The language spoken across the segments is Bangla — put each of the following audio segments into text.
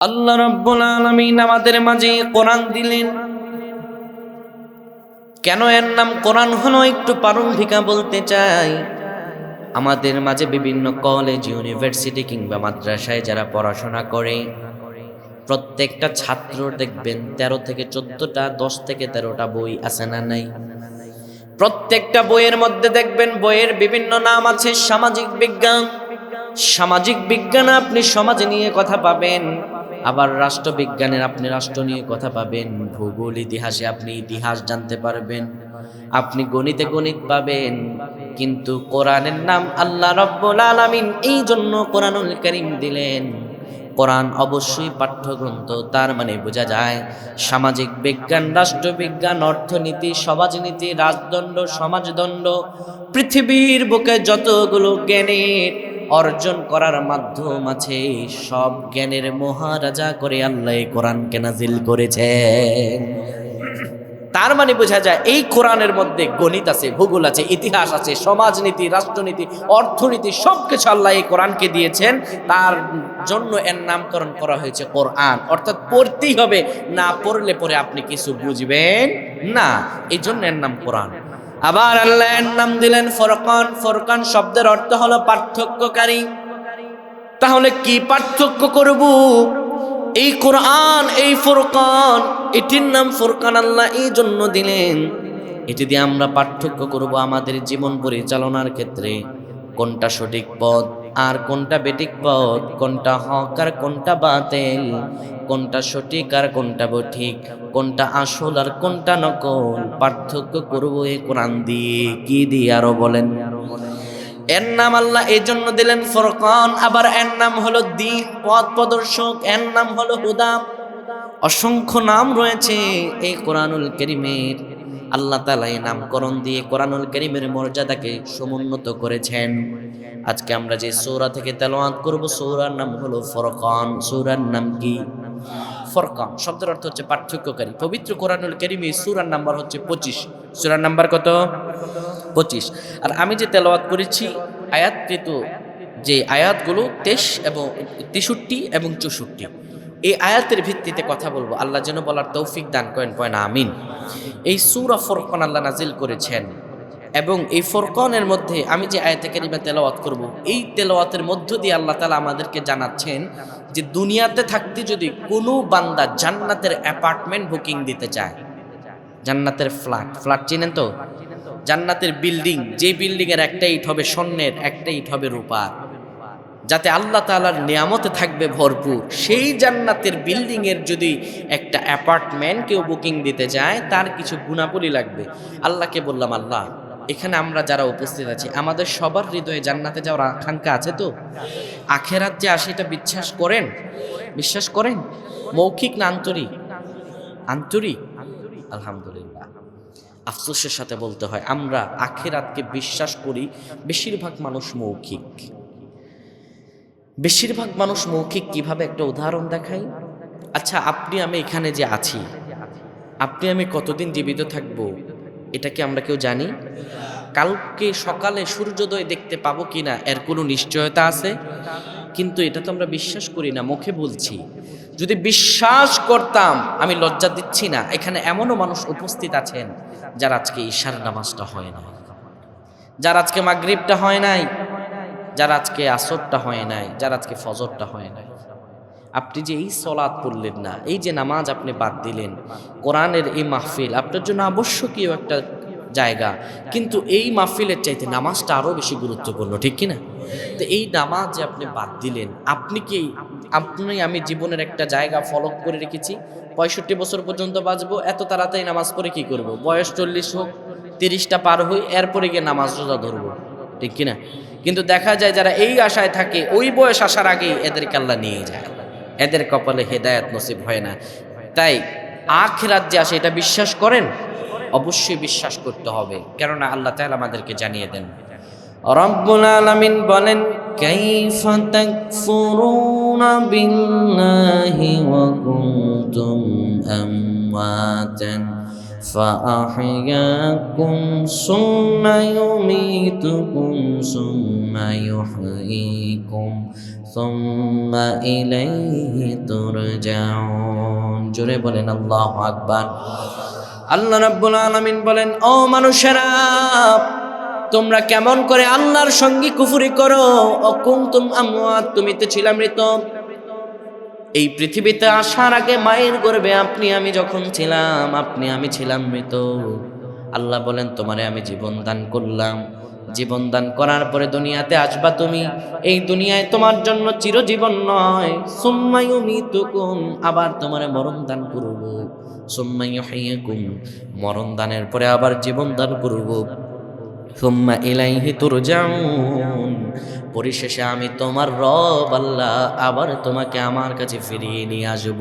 আল্লাহ রাব্বুল আলামিন আমাদের মাঝে কোরআন দিলেন। কেন এর নাম কোরআন হলো একটু প্রারম্ভিকা বলতে চাই? আমাদের মাঝে বিভিন্ন কলেজ ইউনিভার্সিটি কিংবা মাদ্রাসায় যারা পড়াশোনা করে, প্রত্যেকটা ছাত্র দেখবেন তেরো থেকে চোদ্দটা, দশ থেকে তেরোটা বই আছে না নাই? প্রত্যেকটা বইয়ের মধ্যে দেখবেন বইয়ের বিভিন্ন নাম আছে সামাজিক বিজ্ঞান। সামাজিক বিজ্ঞান আপনি সমাজ নিয়ে কথা পাবেন। আবার রাষ্ট্রবিজ্ঞানের আপনি রাষ্ট্র নিয়ে কথা পাবেন, ভূগোল, ইতিহাসে আপনি ইতিহাস জানতে পারবেন, আপনি গণিতে গণিত পাবেন, কিন্তু কোরআনের নাম আল্লাহ রব্বুল আলামিন এই জন্য কোরআনুল করিম দিলেন। কোরআন অবশ্যই পাঠ্যগ্রন্থ, তার মানে বোঝা যায় সামাজিক বিজ্ঞান, রাষ্ট্রবিজ্ঞান, অর্থনীতি, সমাজনীতি, রাজদণ্ড, সমাজদণ্ড, পৃথিবীর বুকে যতগুলো জ্ঞানের অর্জন করার মাধ্যম আছে। সব জ্ঞানের মহারাজা করে আল্লাহ কোরআনকে নাজিল করেছেন। তার মানে বোঝা যায়, এই কোরআনের মধ্যে গণিত আছে, ভূগোল আছে, ইতিহাস আছে, সমাজনীতি, রাষ্ট্রনীতি, অর্থনীতি সব কিছু আল্লাহ এই কোরআনকে দিয়েছেন। তার জন্য এর নামকরণ করা হয়েছে কোরআন। অর্থাৎ পড়তেই হবে, না পড়লে পরে আপনি কিছু বুঝবেন না। এই জন্য এর নাম কোরআন। আবার আল্লাহ এর নাম দিলেন ফরকান। ফরকান শব্দের অর্থ হলো পার্থক্যকারী। তাহলে কি পার্থক্য করব? এই কোরআন, এই ফুরকান, এটির নাম ফুরকান আল্লাহ এই জন্য দিলেন। এটি দিয়ে আমরা পার্থক্য করব আমাদের জীবন পরিচালনার ক্ষেত্রে। কোনটা সঠিক পথ আর কোনটা বেঠিক পথ, কোনটা হক আর কোনটা বাতেল? কোনটা সঠিক আর কোনটা বঠিক, কোনটা আসল আর কোনটা নকল, পার্থক্য করব এই কোরআন দিয়ে, কি দিয়ে আরও বলেন? এর নাম আল্লাহ এই জন্য দিলেন ফরকান, আবার এর নাম হলো দিন পথ প্রদর্শক, এর নাম হলো হুদাম অসংখ্য নাম রয়েছে এই কোরআনুল করিমের। আল্লাহ তালা এই নামকরণ দিয়ে কোরআনুল করিমের মর্যাদাকে সমুন্নত করেছেন। আজকে আমরা যে সৌরা থেকে তেলাওয়াত করব, সৌরার নাম হলো ফরকান। সৌরার নাম কি? ফরকান শব্দের অর্থ হচ্ছে পার্থক্যকারী। পবিত্র কোরআনুল করিমে সুরার নাম্বার হচ্ছে পঁচিশ। সুরার নাম্বার কত? পঁচিশ। আর আমি যে তেলাওয়াত করেছি, আয়াতকৃত যে আয়াতগুলো তেইশ এবং তেষট্টি এবং চৌষট্টি, এই আয়াতের ভিত্তিতে কথা বলব। আল্লাহ যেন বলার তৌফিক দান করেন পয়না আমিন। এই সুরা ফরকান আল্লাহ নাজিল করেছেন এবং এই ফরকনের মধ্যে আমি যে আয়াতে কারিমা তেলাওয়াত করব, এই তেলাওয়াতের মধ্য দিয়ে আল্লাহ তালা আমাদেরকে জানাচ্ছেন যে দুনিয়াতে থাকতে যদি কোনো বান্দা জান্নাতের অ্যাপার্টমেন্ট বুকিং দিতে চায়, জান্নাতের ফ্ল্যাট ফ্ল্যাট চিনেন তো? জান্নাতের বিল্ডিং যে বিল্ডিং এর একটা ইট হবে স্বর্ণের একটা ইট হবে রূপার। যাতে আল্লাহ তালার নিয়ামতে থাকবে ভরপুর। সেই জান্নাতের বিল্ডিং এর যদি একটা অ্যাপার্টমেন্ট কেউ বুকিং দিতে যায় তার কিছু গুণাবলী লাগবে। আল্লাহকে বললাম, আল্লাহ এখানে আমরা যারা উপস্থিত আছি, আমাদের সবার হৃদয়ে জান্নাতে যাওয়ার আকাঙ্ক্ষা আছে তো? আখেরাত যে আসে এটা বিশ্বাস করেন বিশ্বাস করেন? মৌখিক না আন্তরিক? আন্তরিক? আলহামদুলিল্লাহ। আফসোসের সাথে বলতে হয়, আমরা আখেরাতকে বিশ্বাস করি বেশিরভাগ মানুষ মৌখিক। বেশিরভাগ মানুষ মৌখিক কীভাবে একটা উদাহরণ দেখাই? আচ্ছা আপনি আমি এখানে যে আছি, আপনি আমি কতদিন জীবিত থাকব? এটা কি আমরা কেউ জানি? কালকে সকালে সূর্যোদয় দেখতে পাবো কি না এর কোনো নিশ্চয়তা আছে? কিন্তু এটা তো আমরা বিশ্বাস করি না, মুখে বলছি। যদি বিশ্বাস করতাম, আমি লজ্জা দিচ্ছি না। এখানে এমনও মানুষ উপস্থিত আছেন যার আজকে ঈশার নামাজটা হয় না যার আজকে মাগরিবটা হয় নাই, যার আজকে আসরটা হয় নাই, যার আজকে ফজরটা হয় নাই। আপনি যে এই সলাদ পড়লেন না, এই যে নামাজ আপনি বাদ দিলেন, কোরআনের এই মাহফিল আপনার জন্য আবশ্যকীয় একটা জায়গা। কিন্তু এই মাহফিলের চাইতে নামাজটা আরও বেশি গুরুত্বপূর্ণ, ঠিক কিনা? তো এই নামাজ যে আপনি বাদ দিলেন, আপনি কি আপনি আমি জীবনের একটা জায়গা ফলো করে রেখেছি? পঁয়ষট্টি বছর পর্যন্ত বাঁচবো, এত তাড়াতাড়ি নামাজ পড়ে কি করব? বয়স চল্লিশ হোক, তিরিশটা পার হই, এরপরে গিয়ে নামাজ রোজা ধরবো, ঠিক কিনা? কিন্তু দেখা যায় যারা এই আশায় থাকে, ওই বয়স আসার আগেই এদেরকে আল্লাহ নিয়ে যায়। এদের কপালে হেদায়ত নসিব হয় না তাই আখেরাত যে আসে এটা বিশ্বাস করেন অবশ্যই বিশ্বাস করতে হবে কেননা আল্লাহ তাআলা আমাদেরকে জানিয়ে দেন রব্বুল আলামিন বলেন কাইফা তাকফুরুনা বিল্লাহি ওয়া কুনতুম আমওয়াতান فأحياكم ثم يميتكم ثم يحييكم ثم إليه ترجعون জোরে বলেন আল্লাহু আকবার আল্লাহ রাব্বুল আলামিন বলেন ও মানুষেরা তোমরা কেমন করে আল্লাহর সঙ্গে কুফরি করো অকুন্তুম আমওয়াত তুমি তো ছিলাম মৃত এই পৃথিবীতে আসার আগে মায়ের গর্বে আপনি আমি যখন ছিলাম আপনি আমি ছিলাম মৃত আল্লাহ বলেন তোমারে আমি জীবন দান করলাম জীবন দান করার পরে দুনিয়াতে আসবা তুমি। এই দুনিয়ায় তোমার জন্য চিরজীবন নয়। সুম্মায়ু মৃতুকুম আবার তোমারে মরণ দান করব। সুম্মায়ু হাইয়াকুম মরণ দানের পরে আবার জীবন দান করব। সুম্মা ইলাইহি তুরজাউন, পরিশেষে আমি তোমার রব আল্লাহ, আবার তোমাকে আমার কাছে ফিরিয়ে নিয়ে আসব।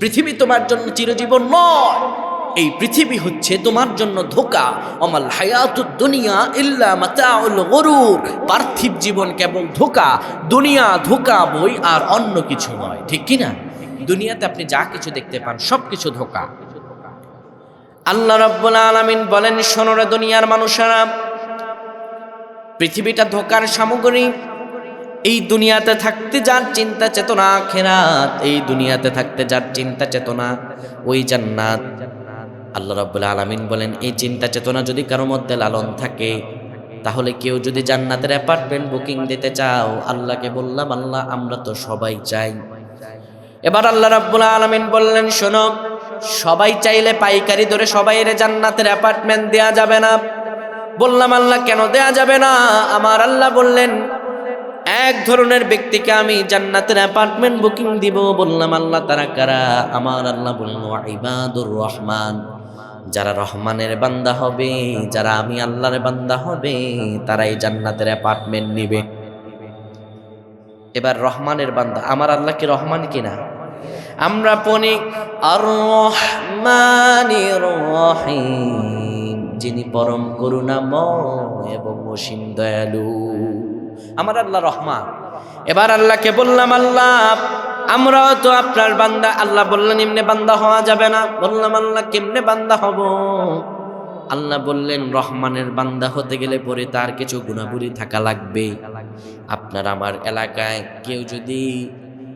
পৃথিবী তোমার জন্য চিরজীবন নয়। এই পৃথিবী হচ্ছে তোমার জন্য ধোকা। অমাল হায়াতুদ দুনিয়া ইল্লা মাতাউল গরুর। পার্থিব জীবন কেবল ধোকা, দুনিয়া ধোকা বই আর অন্য কিছু নয়। ঠিক কি না? দুনিয়াতে আপনি যা কিছু দেখতে পান সব কিছু ধোকা। আল্লাহ রাব্বুল আলামিন বলেন সোনরে দুনিয়ার মানুষেরা, পৃথিবীটা ধোকার সামগ্রী। এই দুনিয়াতে থাকতে যার চিন্তা চেতনা, খেরাত। এই দুনিয়াতে থাকতে যার চিন্তা চেতনা, ওই জান্নাত। আল্লাহ রাব্বুল আলামিন বলেন, এই চিন্তা চেতনা যদি কারও মধ্যে লালন থাকে, তাহলে কেউ যদি জান্নাতের অ্যাপার্টমেন্ট বুকিং দিতে চাও, আল্লাহকে বললাম, আল্লাহ, আমরা তো সবাই চাই। এবার আল্লাহ রাব্বুল আলামিন বললেন, শোনো, সবাই চাইলে পাইকারি ধরে সবাই জান্নাতের অ্যাপার্টমেন্ট দেয়া যাবে না। বললাম, আল্লাহ, কেন দেয়া যাবে না? আমার আল্লাহ বললেন, এক ধরনের ব্যক্তিকে আমি জান্নাতের অ্যাপার্টমেন্ট বুকিং দিব। বললাম, আল্লাহ, তারা কারা? আমার আল্লাহ বলল ইবাদুর রহমান। যারা রহমানের বান্দা হবে, যারা আমি আল্লাহর বান্দা হবে তারা এই জান্নাতের অ্যাপার্টমেন্ট নিবে। এবার রহমানের বান্দা, আমার আল্লাহ কি রহমান কিনা? আমরা পনি আর যিনি পরম করুণাময় এবং অসীম দয়ালু। আমার আল্লাহ রহমান। এবার আল্লাহকে বললাম, আল্লাহ আমরাও তো আপনার বান্দা। আল্লাহ বললেন, এমনি বান্দা হওয়া যাবে না। বললাম, আল্লাহ কেমনে বান্দা হব? আল্লাহ বললেন, রহমানের বান্দা হতে গেলে পরে তার কিছু গুণাবলী থাকা লাগবে আপনার আমার এলাকায় কেউ যদি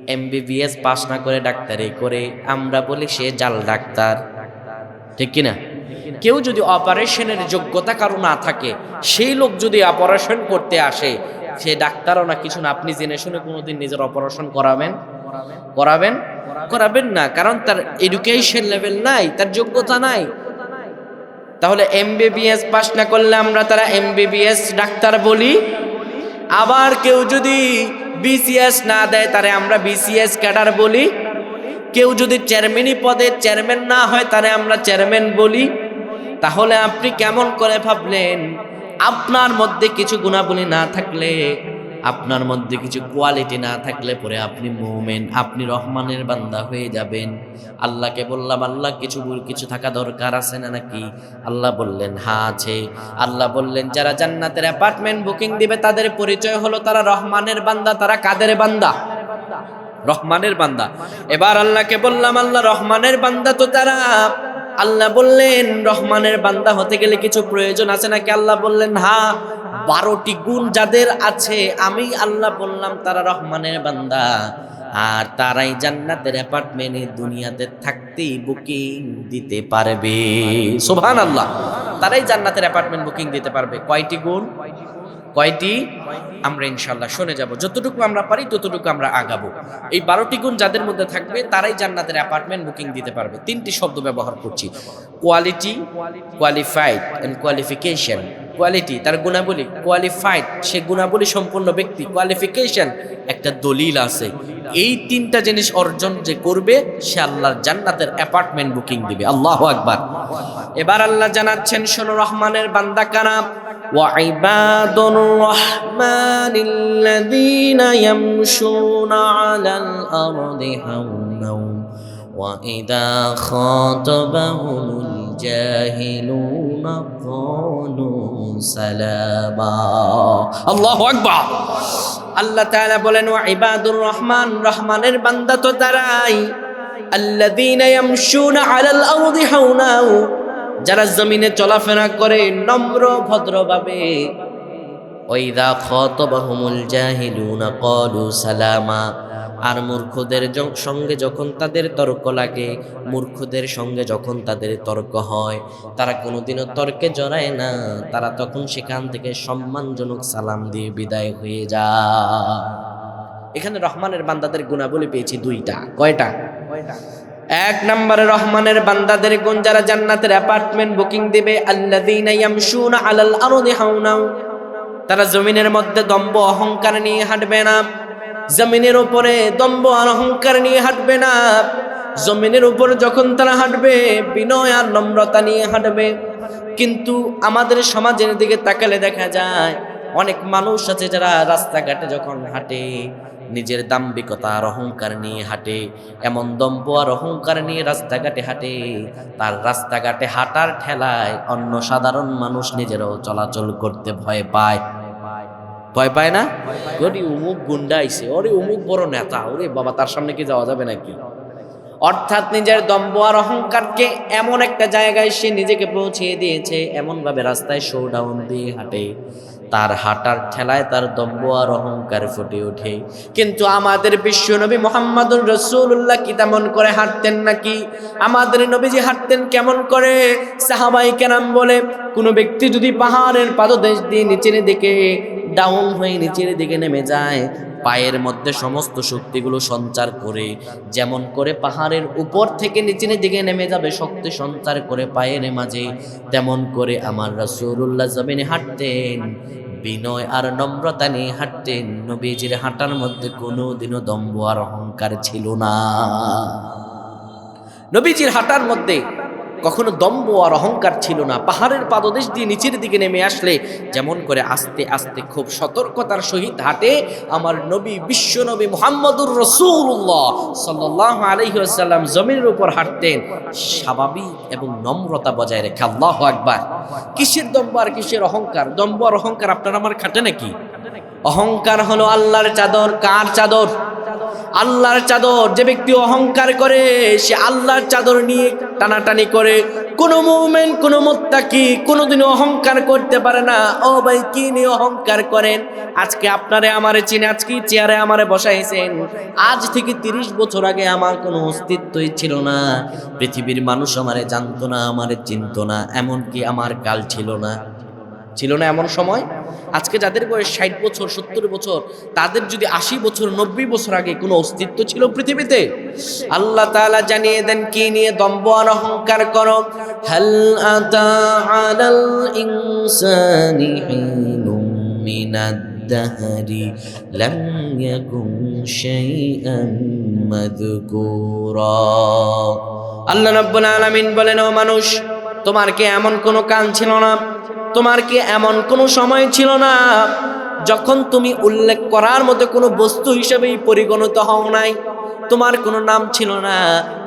এমবিবিএস পাস না করে, ডাক্তারি করে, আমরা বলি সে জাল ডাক্তার। ঠিক কিনা? কেউ যদি অপারেশনের যোগ্যতা কারও না থাকে, সেই লোক যদি অপারেশন করতে আসে, সে ডাক্তারও না, কিছু না। আপনি জেনে শুনে কোনোদিন নিজের অপারেশন করাবেন? করাবেন? করাবেন? না কারণ তার এডুকেশন লেভেল নাই তার যোগ্যতা নাই। তাহলে এমবিবিএস পাশ না করলে আমরা তারা এমবিবিএস ডাক্তার বলি। আবার কেউ যদি বিসিএস না দেয় তারে আমরা বিসিএস ক্যাডার বলি। কেউ যদি চেয়ারম্যানই পদে চেয়ারম্যান না হয় তারে আমরা চেয়ারম্যান বলি। তাহলে আপনি কেমন করে ভাবলেন? আপনার মধ্যে কিছু গুণাবলী না থাকলে আপনার মধ্যে কিছু কোয়ালিটি না থাকলে পরে আপনি মোমেন, আপনি রহমানের বান্দা হয়ে যাবেন। আল্লাহকে বললাম, আল্লাহ, কিছু কিছু থাকা দরকার আছে না নাকি? আল্লাহ বললেন হ্যাঁ আছে। আল্লাহ বললেন, যারা জান্নাতের অ্যাপার্টমেন্ট বুকিং দিবে, তাদের পরিচয় হলো তারা রহমানের বান্দা, তারা কাদের বান্দা? রহমানের বান্দা। এবার আল্লাহকে বললাম, আল্লাহ, রহমানের বান্দা তো তারা। আল্লাহ বললেন, রহমানের বান্দা হতে গেলে কিছু প্রয়োজন আছে নাকি? আল্লাহ বললেন হ্যাঁ বারোটি গুণ যাদের আছে, আমি আল্লাহ বললাম, তারা রহমানের বান্দা। আর তারাই জান্নাতের অ্যাপার্টমেন্টে দুনিয়াতে থাকতেই বুকিং দিতে পারবে। সোভান আল্লাহ তারাই জান্নাতের অ্যাপার্টমেন্ট বুকিং দিতে পারবে। কয়টি গুণ? কয়টি? আমরা ইনশাল্লাহ শুনে যাব। যতটুকু আমরা পারি ততটুকু আমরা আগাবো। এই বারোটি গুণ যাদের মধ্যে থাকবে, তারাই জান্নাতের অ্যাপার্টমেন্ট বুকিং দিতে পারবে। তিনটি শব্দ ব্যবহার করছি। Quality qualified and qualification quality তার গুণাবলী। কোয়ালিফাইড সে গুণাবলী সম্পন্ন ব্যক্তি। কোয়ালিফিকেশন একটা দলিল আছে। এই তিনটা জিনিস অর্জন যে করবে, সে আল্লাহর জান্নাতের অ্যাপার্টমেন্ট বুকিং দিবে। আল্লাহ আকবার। এবার আল্লাহ জানাচ্ছেন, শোনো রহমানের বান্দা কানা وعباد الرحمن الذين يمشون على الأرض هونا وإذا خاطبهم الجاهلون قالوا سلاما الله أكبر আল্লাহ তাআলা বলেন ওয়া ইবাদুর রহমান রহমানের বান্দা তো তারাই আল্লাযীনা ইয়ামশুনা আলাল আরদি হাওনাও যারা জমিনে চলাফেরা করে নম্র ভদ্রভাবে। ওইদা খতবাহুমুল জাহিলুনা কলু সালামা। আর মূর্খদের সঙ্গে যখন তাদের তর্ক লাগে মূর্খদের সঙ্গে যখন তাদের তর্ক হয় তারা কোনোদিনও তর্কে জড়ায় না। তারা তখন সেখান থেকে সম্মানজনক সালাম দিয়ে বিদায় হয়ে যায়। এখানে রহমানের বান্দাদের গুণাবলী পেয়েছি দুইটা। কয়টা? কয়টা? এক নম্বরে রহমানের বান্দাদের গুণ, যারা জান্নাতের অ্যাপার্টমেন্ট বুকিং দিবে তারা জমিনের মধ্যে দম্ব অহংকার নিয়ে হাঁটবে না। জমিনের উপরে দম্ব আর অহংকার নিয়ে হাঁটবে না। জমিনের উপর যখন তারা হাঁটবে, বিনয় আর নম্রতা নিয়ে হাঁটবে। কিন্তু আমাদের সমাজের দিকে তাকালে দেখা যায়, অনেক মানুষ আছে যারা রাস্তাঘাটে যখন হাঁটে নিজের দাম্ভিকতা আর অহংকার নিয়ে হাঁটে, এমন দম্ভ আর অহংকার নিয়ে রাস্তাঘাটে হাঁটে। তার রাস্তাঘাটে হাঁটার ঠেলায় অন্য সাধারণ মানুষ নিজেরাও চলাচল করতে ভয় পায়। ভয় পায় না? ওরে উমুক গুন্ডা আইছে। ওরে, উমুক বড় নেতা। ওরে বাবা, তার সামনে কি যাওয়া যাবে নাকি? অর্থাৎ নিজের দম্ভ আর অহংকারকে এমন একটা জায়গায় সে নিজেকে পৌঁছিয়ে দিয়েছে, এমনভাবে রাস্তায় শো ডাউন দিয়ে হাঁটে। তার হাঁটার ঠেলায় তার দম্ব আর অহংকার ফুটে ওঠে। কিন্তু আমাদের বিশ্বনবী মোহাম্মদুর রসুল্লাহ কি তেমন করে হাঁটতেন নাকি? আমাদের নবীজি হাঁটতেন কেমন করে? সাহাবাই কেনাম বলে, কোনো ব্যক্তি যদি পাহাড়ের পাদদেশ দিয়ে নিচের দিকে ডাউন হয়ে নিচের দিকে নেমে যায় পায়ের মধ্যে সমস্ত শক্তিগুলো সঞ্চার করে, যেমন করে পাহাড়ের উপর থেকে নিচের দিকে নেমে যাবে, শক্তি সঞ্চার করে পায়ের মাঝে, তেমন করে আমার রাসূলুল্লাহ জমিনে হাঁটতেন, বিনয় আর নম্রতা নিয়ে হাঁটতেন, নবীজির হাঁটার মধ্যে কোনো দিনও দম্ভ আর অহংকার ছিল না। নবীজির হাঁটার মধ্যে কখনো দম্ব আর অহংকার ছিল না। পাহাড়ের পাদদেশ দিয়ে নিচের দিকে নেমে আসলে যেমন করে আস্তে আস্তে খুব সতর্কতার সহিত হাঁটে আমার নবী বিশ্ব নবী মোহাম্মদুর রসুল্লাহ সাল্লাহ আলহিহাল্লাম জমিনের উপর হাঁটতেন স্বাভাবিক এবং নম্রতা বজায় রেখে। আল্লাহ আকবার। কিসের দম্ব আর কিসের অহংকার? দম্ব আর অহংকার আপনার আমার খাটে নাকি? অহংকার হলো আল্লাহর চাদর। কার চাদর? আল্লাহর চাদর যে ব্যক্তি অহংকার করে, সে আল্লাহর চাদর নিয়ে টানাটানি করে। কোন মুভমেন্ট কোন মোত্তাকি কোনোদিনও অহংকার করতে পারে না। ও ভাই, কি নিয়ে অহংকার করেন? আজকে আপনারে আমারে চিনে, আজকে চেয়ারে আমারে বসাইছেন। আজ থেকে তিরিশ বছর আগে আমার কোনো অস্তিত্বই ছিল না। পৃথিবীর মানুষ আমারে জানতো না, আমারে চিনত না, এমনকি আমার কাল ছিল না। ছিল না এমন সময়। আজকে যাদের বয়স ষাট বছর, সত্তর বছর, তাদের যদি আশি বছর, নব্বই বছর আগে কোনো অস্তিত্ব ছিল পৃথিবীতে? আল্লাহ তাআলা জানিয়ে দেন, কি নিয়ে দম্ভ আর অহংকার করো? হাল আতা আলাল আল্লাহ রাব্বুল আলামিন বলেন, ও মানুষ, তোমার কি এমন কোনো কান ছিল না? তোমার কি এমন কোনো সময় ছিল না যখন তুমি উল্লেখ করার মতো কোনো বস্তু হিসেবেই পরিগণিত হও নাই? তোমার কোনো নাম ছিল না।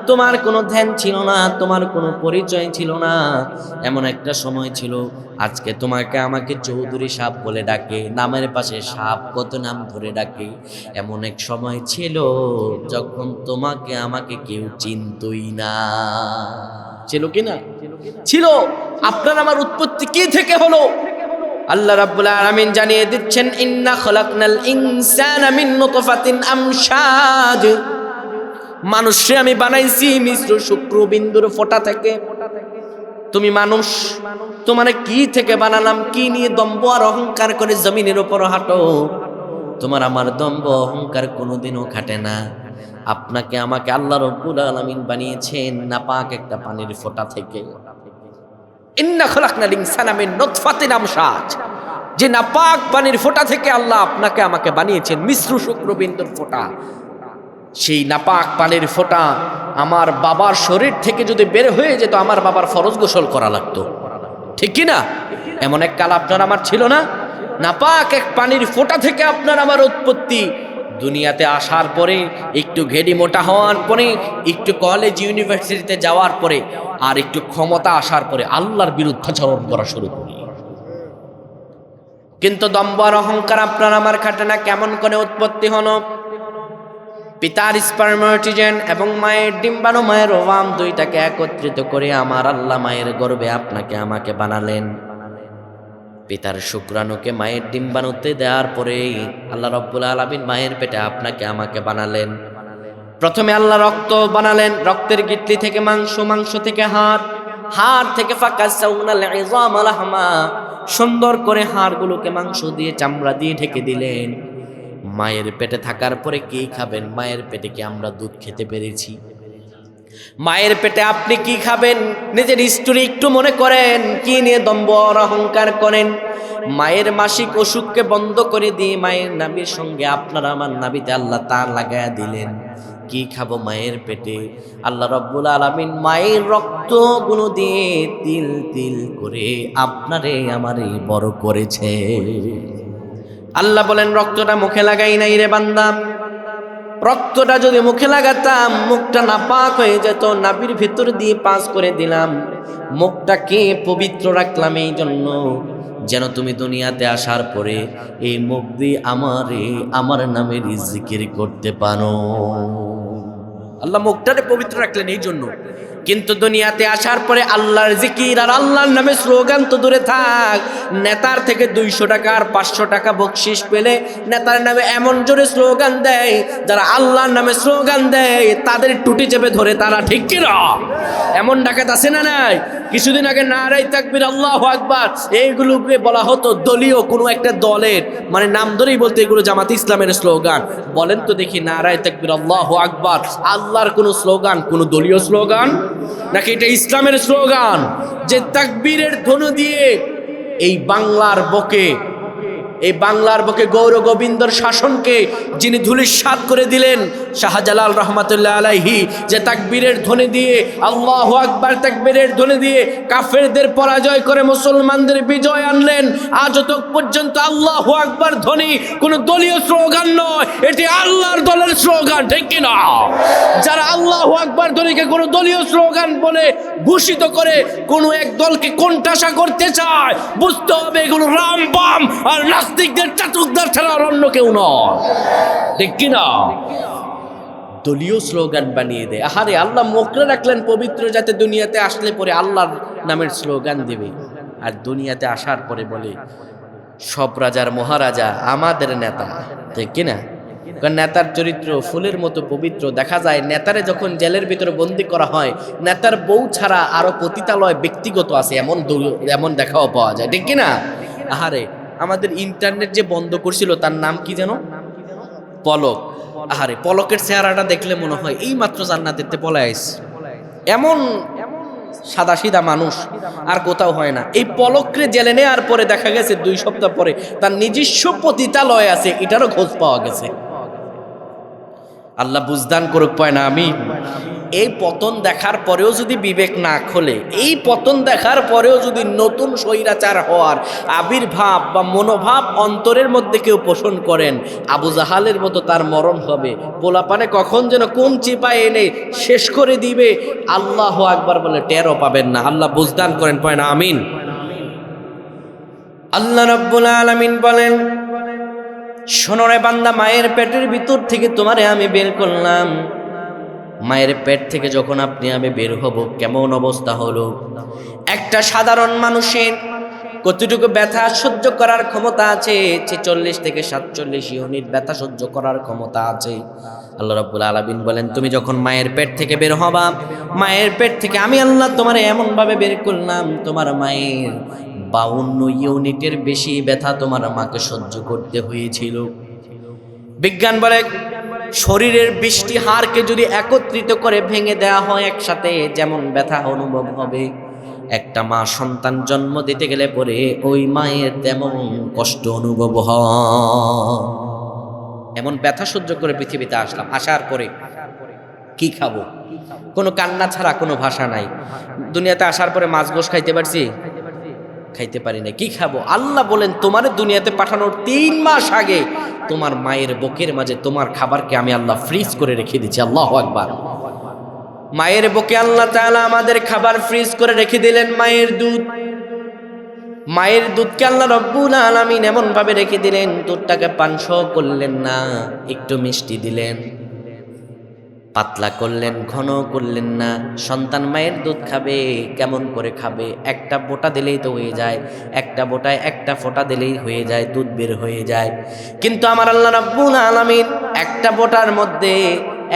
তোমার কোনো ধ্যান ছিল না, তোমার কোনো পরিচয় ছিল না। এমন একটা সময় ছিল, আজকে তোমাকে আমাকে চৌধুরী সাপ বলে ডাকে, নামের পাশে সাপ কত নাম ধরে ডাকে। এমন এক সময় ছিল যখন তোমাকে আমাকে কেউ চিনতই না। ছিল কি না? ছিল। আপনার আমার উৎপত্তি কি থেকে হলো? আল্লাহ রাব্বুল আলামিন জানিয়ে দিচ্ছেন, ইন্না খলাকনাল ইনসানা মিন নুতফাতিন আমশাজ মানুষে আমি বানাইছি, মিশ্র শুক্র বিন্দুর ফোঁটা থেকে। তুমি মানুষ, তোমার কি থেকে বানালাম, কি নিয়ে দম্ভ আর অহংকার করে জমিনের উপর হাঁটো? তোমার আমার দম্ভ, অহংকার কোনোদিনও খাটে না। আপনাকে আমাকে আল্লাহ রব্বুল আলামিন বানিয়েছেন নাপাক একটা পানির ফোঁটা থেকে। যে নাপাক পানির ফোঁটা থেকে আল্লাহ আপনাকে আমাকে বানিয়েছেন মিশ্র শুক্রবিন্দুর ফোঁটা। সেই নাপাক পানির ফোঁটা আমার বাবার শরীর থেকে যদি বের হয়ে যেত, আমার বাবার ফরজ গোসল করা লাগতো। ঠিক কি না এমন এক কাল আপনার আমার ছিল না? নাপাক এক পানির ফোঁটা থেকে আপনার আমার উৎপত্তি। দুনিয়াতে আসার পরে, একটু ঘেডি মোটা হওয়ার পরে, একটু কলেজ ইউনিভার্সিটিতে যাওয়ার পরে, আর একটু ক্ষমতা আসার পরে আল্লাহর বিরুদ্ধাচরণ করা শুরু করি। কিন্তু দম্ব আর অহংকার আপনার আমার খাটে না, কেমন করে উৎপত্তি হলো? পিতার স্পার্মার্টিজেন এবং মায়ের ডিম্বাণু, মায়ের ওভাম দুইটাকে একত্রিত করে আমার আল্লাহ মায়ের গর্বে আপনাকে আমাকে বানালেন। পিতার শুক্রাণুকে মায়ের ডিম্বাণুতে দেওয়ার পরে আল্লাহ রব্বুল আলমিন মায়ের পেটে আপনাকে আমাকে বানালেন। প্রথমে আল্লাহ রক্ত বানালেন, রক্তের গিটলি থেকে মাংস মাংস থেকে হাড় হাড় থেকে ফাঁকা সুন্দর করে হাড়গুলোকে মাংস দিয়ে চামড়া দিয়ে ঢেকে দিলেন। মায়ের পেটে থাকার পরে কি খাবেন? মায়ের পেটে কি আমরা দুধ খেতে পেরেছি? মায়ের পেটে আপনি কি খাবেন? নিজের স্টোরি একটু মনে করেন, কি নিয়ে দম্ব অহংকার করেন? মায়ের মাসিক অসুখকে বন্ধ করে দিয়ে মায়ের নাবির সঙ্গে আপনারা আমার নাবিতে আল্লাহ তার লাগায়া দিলেন। কি খাব মায়ের পেটে? আল্লাহ রব্বুল আলমিন মায়ের রক্তগুলো দিয়ে তিল তিল করে আপনারে আমারে বড় করেছে। আল্লাহ বলেন, রক্তটা মুখে লাগাই নাই রে বান্দা। রক্তটা যদি মুখে লাগাতাম, মুখটা না পাক হয়ে যেত নাবির ভিতর দিয়ে পাস করে দিলাম। মুখটাকে পবিত্র রাখলাম এই জন্য। যেন তুমি দুনিয়াতে আসার পরে এই মুখ দিয়ে আমারে, আমার নামের জিকির করতে পারো। আল্লাহ মুখটারে পবিত্র রাখলেন এই জন্য। কিন্তু দুনিয়াতে আসার পরে আল্লাহর জিকির আর আল্লাহর নামে স্লোগান তো দূরে থাক। নেতার থেকে দুইশো টাকা আর পাঁচশো টাকা বকশিস পেলে নেতার নামে এমন জোরে স্লোগান দেয়, যারা আল্লাহর নামে স্লোগান দেয়, তাদের টুটি চেপে ধরে তারা ঠিক কিনা এমন ডাকাত আছে না নাই? কিছুদিন আগে নারাই তাকবির, আল্লাহ আকবার এইগুলোকে বলা হতো দলীয় কোনো একটা দলের মানে নাম ধরেই বলতে এগুলো জামাত ইসলামের স্লোগান। বলেন তো দেখি, নারায় তাকবির, আল্লাহ আকবার, আল্লাহর কোনো স্লোগান, কোনো দলীয় স্লোগান? নাকি এটা ইসলামের স্লোগান? যে তাকবীরের ধনু দিয়ে এই বাংলার বকে এই বাংলার বুকে গৌর গোবিন্দর শাসনকে যিনি ধুলিস্বাদ করে দিলেন, শাহজালাল রহমতুল্লাহ আলাইহি, যে তাকবীরের ধ্বনি দিয়ে, আল্লাহ আকবার তাকবীরের ধ্বনি দিয়ে কাফেরদের পরাজয় করে মুসলমানদের বিজয় আনলেন, আজ পর্যন্ত আল্লাহ আকবার ধ্বনি কোনো দলীয় স্লোগান নয়, এটি আল্লাহর দলের স্লোগান, ঠিক কিনা যারা আল্লাহ আকবার ধ্বনিকে কোনো দলীয় স্লোগান বলে ভূষিত করে, কোনো এক দলকে কোণঠাসা করতে চায়, বুঝতে হবে এগুলো রাম বাম আর নাস্তিকদের চাতুকদার ছাড়া আর অন্য কেউ নয়। ঠিক কিনা? দলীয় স্লোগান বানিয়ে দেয় আহারে, আল্লাহ মোকরে রাখলেন পবিত্র যাতে দুনিয়াতে আসলে পরে আল্লাহর নামের স্লোগান দেবে। আর দুনিয়াতে আসার পরে বলে, সব রাজার মহারাজা আমাদের নেতা। ঠিক কিনা? কারণ নেতার চরিত্র ফুলের মতো পবিত্র। দেখা যায় নেতারে যখন জেলের ভিতরে বন্দি করা হয়, নেতার বউ ছাড়া আরও পতিতালয় ব্যক্তিগত আছে, এমন এমন দেখাও পাওয়া যায়। ঠিক কিনা? আহারে আমাদের ইন্টারনেট যে বন্ধ করছিল, তার নাম কি যেন? পলক। আহারে, পলকের চেহারাটা দেখলে মনে হয় এই মাত্র জান্নাতেতে পলায় আইছে এমন সাদা সিধা মানুষ আর কোথাও হয় না। এই পলকরে জেলে নেওয়ার পরে দেখা গেছে দুই সপ্তাহ পরে তার নিজস্ব পতিতালয় আছে, এটারও খোঁজ পাওয়া গেছে। আল্লাহ বুঝদান করুক পায় না আমি এই পতন দেখার পরেও যদি বিবেক না খোলে, এই পতন দেখার পরেও যদি নতুন স্বৈরাচার হওয়ার আবির্ভাব বা মনোভাব অন্তরের মধ্যে কেউ পোষণ করেন, আবু জাহালের মতো তার মরণ হবে। পোলাপানে কখন যেন কোন চিপায় এনে শেষ করে দিবে, আল্লাহ আকবার বলে টেরও পাবেন না। আল্লাহ বুঝদান করেন পায় না আমিন। আল্লাহ রব্বুল আলামিন বলেন শোনরে বান্দা, মায়ের পেটের ভিতর থেকে তোমারে আমি বের করলাম। মায়ের পেট থেকে যখন আপনি আমি বের হব, কেমন অবস্থা হলো? একটা সাধারণ মানুষের কতটুকু ব্যথা সহ্য করার ক্ষমতা আছে? ছেচল্লিশ থেকে সাতচল্লিশ ইউনিট ব্যথা সহ্য করার ক্ষমতা আছে। আল্লাহ রব্বুল আলামিন বলেন, তুমি যখন মায়ের পেট থেকে বের হবা, মায়ের পেট থেকে আমি আল্লাহ তোমার এমনভাবে বের করলাম, তোমার মায়ের বাউন্ন ইউনিটের বেশি ব্যথা তোমার মাকে সহ্য করতে হয়েছিল। বিজ্ঞান বলে শরীরের বৃষ্টি হাড়কে যদি একত্রিত করে ভেঙে দেওয়া হয় একসাথে, যেমন ব্যথা অনুভব হবে। একটা মা সন্তান জন্ম দিতে গেলে পরে ওই মায়ের তেমন কষ্ট অনুভব হয়। এমন ব্যথা সহ্য করে পৃথিবীতে আসলাম। আসার পরে কি খাব? কোনো কান্না ছাড়া কোনো ভাষা নাই। দুনিয়াতে আসার পরে মাছ গোস খাইতে পারছি? খাইতে পারি না কি খাব? আল্লাহ বলেন, তোমার দুনিয়াতে পাঠানোর তিন মাস আগে তোমার মায়ের বকের মাঝে তোমার খাবারকে আমি আল্লাহ ফ্রিজ করে রেখে দিচ্ছি। আল্লাহ একবার মায়ের বকে আল্লাহ তাআলা আমাদের খাবার ফ্রিজ করে রেখে দিলেন মায়ের দুধ। মায়ের দুধকে আল্লাহ রব্বুল আলামিন এমন ভাবে রেখে দিলেন, দুধটাকে পানস করলেন না, একটু মিষ্টি দিলেন। পাতলা করলেন ঘন করলেন না। সন্তান মায়ের দুধ খাবে, কেমন করে খাবে? একটা বোটা দিলেই তো হয়ে যায়, একটা বোটায় একটা ফোঁটা দিলেই হয়ে যায়, দুধ বের হয়ে যায়। কিন্তু আমার আল্লাহ রাব্বুল আলামিন একটা বোটার মধ্যে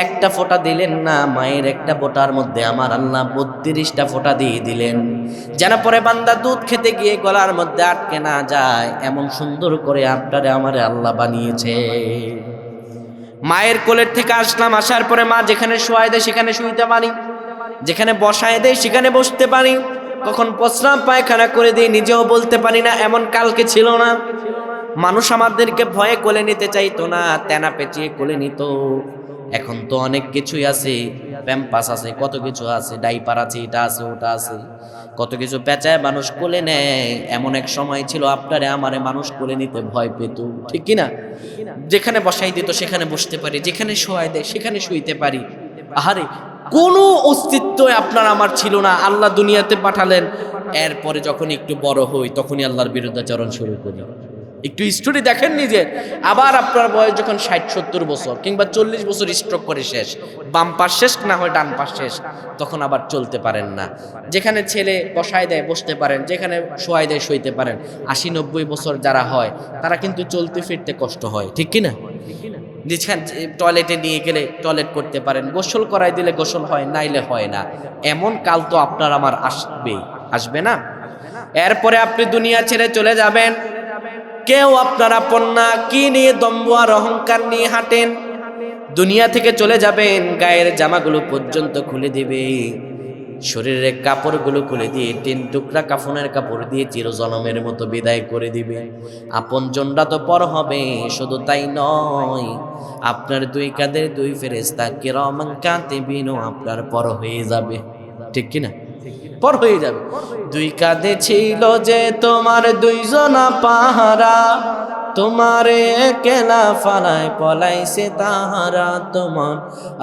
একটা ফোঁটা দিলেন না, মায়ের একটা বোটার মধ্যে আমার আল্লাহ বত্রিশটা ফোঁটা দিয়ে দিলেন। যেন পরে বান্দা দুধ খেতে গিয়ে গলার মধ্যে আটকে না যায়, এমন সুন্দর করে আপনারে আমারে আল্লাহ বানিয়েছে। মায়ের কোলের থেকে আসলাম, আসার পরে মা যেখানে শোয়াই দেয় সেখানে শুইতে পারি। যেখানে বসায় দেয় সেখানে বসতে পারি। কখন প্রস্রাব পায়খানা করে দিই নিজেও বলতে পারি না, এমন কালকে ছিল না। মানুষ আমাদেরকে ভয়ে কোলে নিতে চাইতো না, তেনা পেঁচিয়ে কোলে নিত। এখন তো অনেক কিছুই আছে। প্যাম্পাস আছে, কত কিছু আছে, ডাইপার আছে, এটা আছে, ওটা আছে। কত কিছু পেঁচায় মানুষ কোলে নেয়। এমন এক সময় ছিল আপনারে আমারে মানুষ কোলে নিতে ভয় পেত। ঠিক কিনা? যেখানে বসাই দিত সেখানে বসতে পারি, যেখানে শোয়াই দেয় সেখানে শুইতে পারি। আহারে, কোনো অস্তিত্ব আপনার আমার ছিল না। আল্লাহ দুনিয়াতে পাঠালেন। এরপরে যখন একটু বড় হই, তখনই আল্লাহর বিরুদ্ধাচরণ শুরু করি। একটু স্টোরি দেখেন নিজে আবার আপনার বয়স যখন ষাট, সত্তর বছর কিংবা চল্লিশ বছর স্ট্রোক করে শেষ, বাম পাশ শেষ না হয় ডান পাশ শেষ, তখন আবার চলতে পারেন না। যেখানে ছেলে বসায় দেয় বসতে পারেন, যেখানে শোয়াই দেয় শুইতে পারেন। আশি, নব্বই বছর যারা হয়, তারা কিন্তু চলতে ফিরতে কষ্ট হয়, ঠিক কি না যেখানে টয়লেটে নিয়ে গেলে টয়লেট করতে পারেন, গোসল করাই দিলে গোসল হয়, নাইলে হয় না। এমন কাল তো আপনার আমার আসবেই, আসবে না? এরপরে আপনি দুনিয়া ছেড়ে চলে যাবেন। কেউ আপনার আপন না, কি নিয়ে দম্ব আর অহংকার নিয়ে হাঁটেন? দুনিয়া থেকে চলে যাবেন, গায়ের জামাগুলো পর্যন্ত খুলে দিবে। শরীরের কাপড়গুলো খুলে দিয়ে তিন টুকরা কাফনের কাপড় দিয়ে চিরজনমের মতো বিদায় করে দিবে। আপন জনরা তো পর হবে, শুধু তাই নয়, আপনার দুই কাঁধের দুই ফেরেস্তা কিরমান কাঁতে বিনো আপনার পর হয়ে যাবে। ঠিক কিনা? পর হয়ে যাবে। দুই কাঁধে ছিল যে তোমার দুইজনা পাহারা, তোমারে কেলা ফালায় পলাইছে তাহারা, তোমার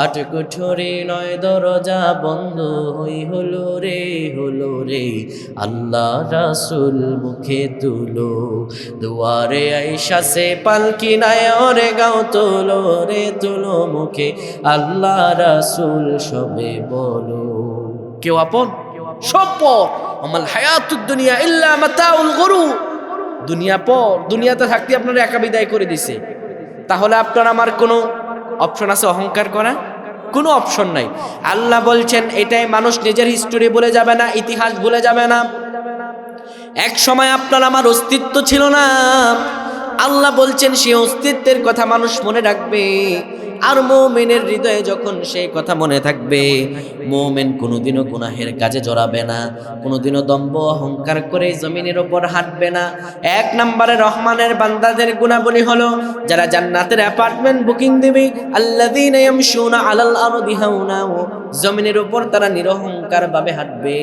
আটকু ঠুরি নয় দরজা বন্ধ, হই হলো রে হলো রে, আল্লাহ রাসুল মুখে তুলো, দুয়ারে আইসা সে পালকি নাই, ওরে গাও তুলো রে, তুলো মুখে, আল্লাহ রাসুল সবে বলো। কেউ আপন? সব পর আমাল হায়াতুদ দুনিয়া ইল্লা মাতাউল গরু। দুনিয়া পর দুনিয়াতে থাকতে আপনারা একা বিদায় করে দিছে। তাহলে আপনার আমার কোনো অপশন আছে অহংকার করা? কোনো অপশন নাই। আল্লাহ বলছেন, এটাই মানুষ নিজের হিস্টোরি বলে যাবে না, ইতিহাস ভুলে যাবে না। এক সময় আপনার আমার অস্তিত্ব ছিল না। আল্লাহ বলছেন সেই অস্তিত্বের কথা মানুষ মনে রাখবে। আর মৌমেনের হৃদয়ে যখন সেই কথা মনে থাকবে, মৌমেন কোনোদিনও গুনাহের কাজে জড়াবে না, কোনোদিনও দম্ব অহংকার করে জমিনের ওপর হাঁটবে না। এক নম্বরে রহমানের বান্দাদের গুণাবলী হলো, যারা জান্নাতের অ্যাপার্টমেন্ট বুকিং দেবে ইয়ামশুনা আলাল আরদি হাওনা জমিনের উপর তারা নিরহংকার ভাবে হাঁটবে।